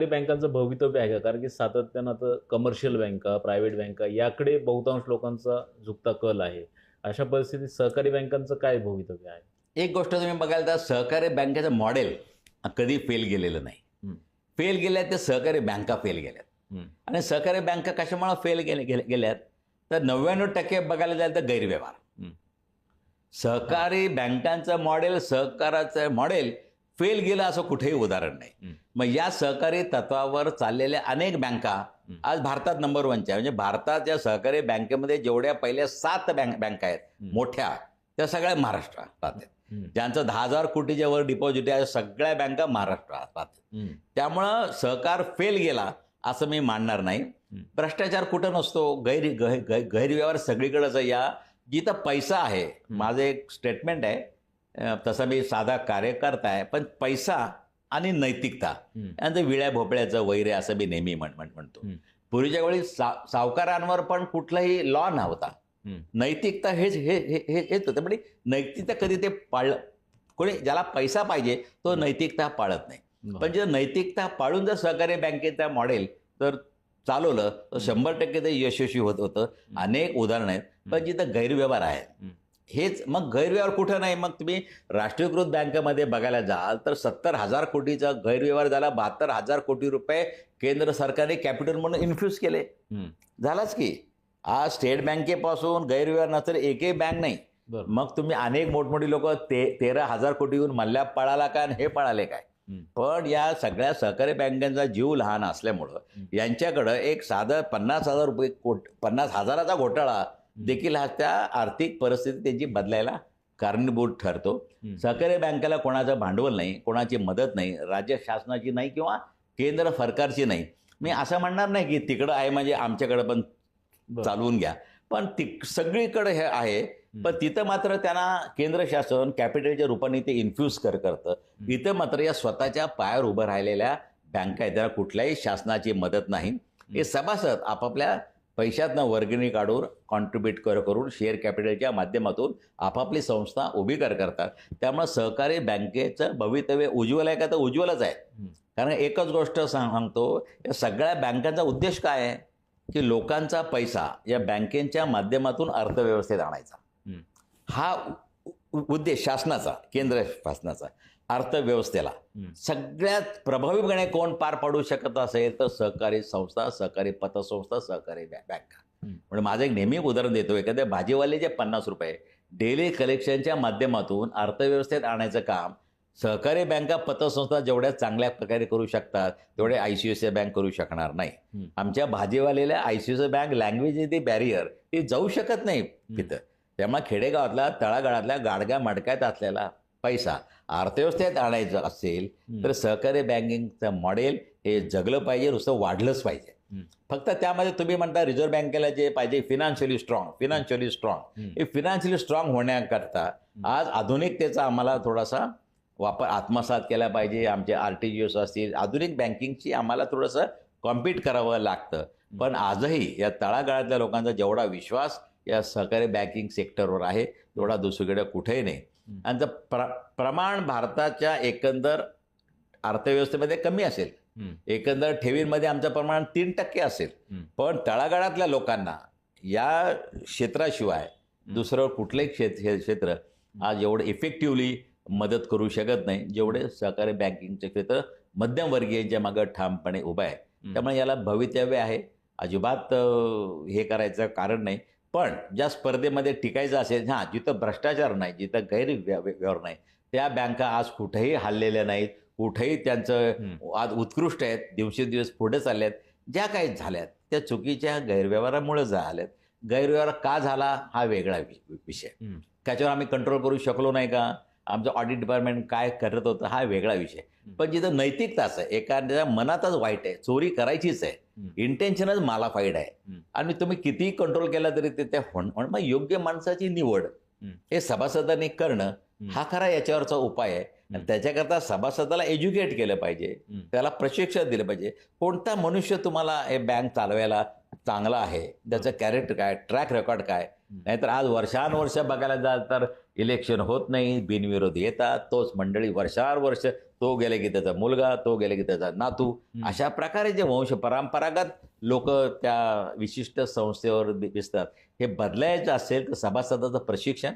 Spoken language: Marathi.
ते बँकांचं भवितव्य आहे का? कारण की सातत्यानं आता कमर्शियल बँका प्रायव्हेट बँका याकडे बहुतांश लोकांचा झुकता कल आहे. अशा परिस्थितीत सहकारी बँकांचं काय भवितव्य आहे? एक गोष्ट तुम्ही बघाल तर सहकारी बँकेचं मॉडेल कधी फेल गेलेलं नाही. फेल गेल्यात ते सहकारी बँका फेल गेल्यात. आणि सहकारी बँका कशामुळे फेल गेले गेले- गेल्यात? तर नव्याण्णव टक्के बघायला जाईल तर गैरव्यवहार. सहकारी बँकांचं मॉडेल सहकाराचं मॉडेल फेल गेलं असं कुठेही उदाहरण नाही. मग या सहकारी तत्वावर चाललेल्या अनेक बँका. आज भारतात नंबर वनच्या म्हणजे भारताच्या सहकारी बँकेमध्ये जेवढ्या पहिल्या सात बँक बँका आहेत. मोठ्या त्या सगळ्या महाराष्ट्रात राहतात. ज्यांचं दहा हजार कोटीच्या वर डिपॉझिट आहे सगळ्या बँका महाराष्ट्रात राहतात. त्यामुळं सहकार फेल गेला असं मी मानणार नाही भ्रष्टाचार कुठं नसतो गैर गैरव्यवहार सगळीकडेच. या जिथं पैसा आहे माझं एक स्टेटमेंट आहे तसं मी साधा कार्यकर्ता आहे पण पैसा आणि नैतिकता. यांचं विळ्या भोपळ्याचं वैर असं मी नेहमी म्हण म्हण- म्हणतो. पूर्वीच्या वेळी सा सावकारांवर पण कुठलाही लॉ नव्हता. नैतिकता हेच हे हेच होतं म्हणजे नैतिकता कधी ते पाळलं कोणी ज्याला पैसा पाहिजे तो नैतिकता पाळत नाही. पण जर नैतिकता पाळून जर सहकारी बँकेचा मॉडेल जर चालवलं तर शंभर टक्के ते यशस्वी होत होतं. अनेक उदाहरणं आहेत पण जिथं गैरव्यवहार आहेत. हेच मग गैरव्यवहार कुठं नाही मग तुम्ही राष्ट्रीयकृत बँकेमध्ये बघायला जाल तर सत्तर हजार कोटीचा गैरव्यवहार झाला बहात्तर हजार कोटी रुपये केंद्र सरकारने कॅपिटल म्हणून इन्फ्यूज केले. झालाच की आज स्टेट बँकेपासून गैरव्यवहार नसेल एकही बँक नाही मग तुम्ही अनेक मोठमोठी लोक ते तेरा हजार कोटीहून मल्ल्या पळाला काय आणि हे पळाले काय. पण या सगळ्या सहकारी बँकांचा जीव लहान असल्यामुळं. यांच्याकडं एक साधं पन्नास हजार रुपये कोट पन्नास हजाराचा घोटाळा देखील हा त्या आर्थिक परिस्थिती त्यांची बदलायला कारणीभूत ठरतो. सहकारी बँकेला कोणाचं भांडवल नाही कोणाची मदत नाही राज्य शासनाची नाही किंवा केंद्र सरकारची नाही. मी असं म्हणणार नाही की तिकडं आहे म्हणजे आमच्याकडं पण. चालवून घ्या. पण ती सगळीकडे हे आहे. पण तिथं मात्र त्यांना केंद्र शासन कॅपिटलच्या रूपाने ते इन्फ्यूज कर करतं. इथं मात्र या स्वतःच्या पायावर उभं राहिलेल्या बँका आहेत. त्यांना कुठल्याही शासनाची मदत नाही. हे सभासद आपापल्या पैशातनं वर्गणी काढून कॉन्ट्रीब्युट कर करून शेअर कॅपिटलच्या माध्यमातून आपापली संस्था उभी कर करतात. त्यामुळे सहकारी बँकेचं भवितव्य उज्ज्वल आहे का तर उज्ज्वलच आहे. कारण एकच गोष्ट सांग- सांगतो या सगळ्या बँकांचा उद्देश काय आहे? की लोकांचा पैसा या बँकेच्या माध्यमातून अर्थव्यवस्थेत आणायचा. हं. उद्देश शासनाचा केंद्र शासनाचा. अर्थव्यवस्थेला. सगळ्यात प्रभावीपणे कोण पार पाडू शकत असेल तर सहकारी संस्था सहकारी पतसंस्था सहकारी बँका. म्हणजे माझं एक नेहमी उदाहरण देतो. एखाद्या भाजीवाल्याचे पन्नास रुपये डेली कलेक्शनच्या माध्यमातून अर्थव्यवस्थेत आणायचं काम सहकारी बँका पतसंस्था जेवढ्या चांगल्या प्रकारे करू शकतात तेवढे आय सी आय बँक करू शकणार नाही. आमच्या भाजीवालेल्या I C bank language the barrier ती जाऊ शकत नाही तिथं. त्यामुळे खेडेगावातला तळागाळातल्या गाडग्या मडक्यात असलेला पैसा अर्थव्यवस्थेत आणायचं असेल. तर सहकारी बँकिंगचं मॉडेल हे जगलं पाहिजे नुसतं वाढलंच पाहिजे. फक्त त्यामध्ये तुम्ही म्हणता रिझर्व्ह बँकेला जे पाहिजे फिनान्शियली स्ट्रॉंग फिनान्शियली स्ट्रॉंग हं. फिनान्शियली स्ट्रॉंग होण्याकरता आज आधुनिकतेचा आम्हाला थोडासा वापर आत्मसात केला पाहिजे आमचे आर टी जी एस असतील आधुनिक बँकिंगची आम्हाला थोडंसं कॉम्पीट करावं लागतं पण आजही या तळागाळातल्या लोकांचा जेवढा विश्वास या सहकारी बँकिंग सेक्टरवर आहे तेवढा दुसरीकडे कुठेही नाही. आणि जर प्र प्रमाण भारताच्या एकंदर अर्थव्यवस्थेमध्ये कमी असेल. एकंदर ठेवींमध्ये आमचं प्रमाण तीन टक्के असेल. पण तळागाळातल्या लोकांना या क्षेत्राशिवाय दुसरं कुठलंही क्षेत्र हे क्षेत्र आज एवढं इफेक्टिव्हली मदत करू शकत नाही जेवढे सहकारी बँकिंगचे क्षेत्र मध्यमवर्गीयांच्या मागं ठामपणे उभं आहे. त्यामुळे याला भवितव्य आहे अजिबात हे करायचं कारण नाही पण ज्या स्पर्धेमध्ये टिकायचं असेल हां जिथं भ्रष्टाचार नाही जिथं गैरव्यवहार नाही त्या बँका आज कुठेही हल्लेल्या नाहीत कुठेही त्यांचं. आज उत्कृष्ट आहेत दिवसेंदिवस पुढे चालल्यात ज्या काही झाल्यात त्या चुकीच्या गैरव्यवहारामुळे झाल्यात गैरव्यवहार का झाला हा वेगळा विषय. त्याच्यावर आम्ही कंट्रोल करू शकलो नाही का आमचं ऑडिट डिपार्टमेंट काय करत होतं हा वेगळा विषय पण जिथं नैतिकताच आहे एखाद्या मनातच वाईट आहे चोरी करायचीच आहे. इंटेन्शनच मालाफाईड आहे. आणि तुम्ही कितीही कंट्रोल केला तरी ते त्या मग योग्य माणसाची निवड हं. सभासदांनी करणं हं. खरा याच्यावरचा उपाय आहे आणि. त्याच्याकरता सभासदाला एज्युकेट केलं पाहिजे. त्याला प्रशिक्षण दिलं पाहिजे कोणता मनुष्य तुम्हाला हे बँक चालवायला चांगला आहे. त्याचं कॅरेक्टर काय ट्रॅक रेकॉर्ड काय. नाहीतर आज वर्षानुवर्ष बघायला जाल तर इलेक्शन होत नाही बिनविरोध येतात. तोच मंडळी वर्षानुवर्ष तो गेले की त्याचा मुलगा तो गेले की त्याचा नातू. अशा प्रकारे जे वंश परंपरागत लोक त्या विशिष्ट संस्थेवर दिसतात. हे बदलायचं असेल तर सभासदाचं प्रशिक्षण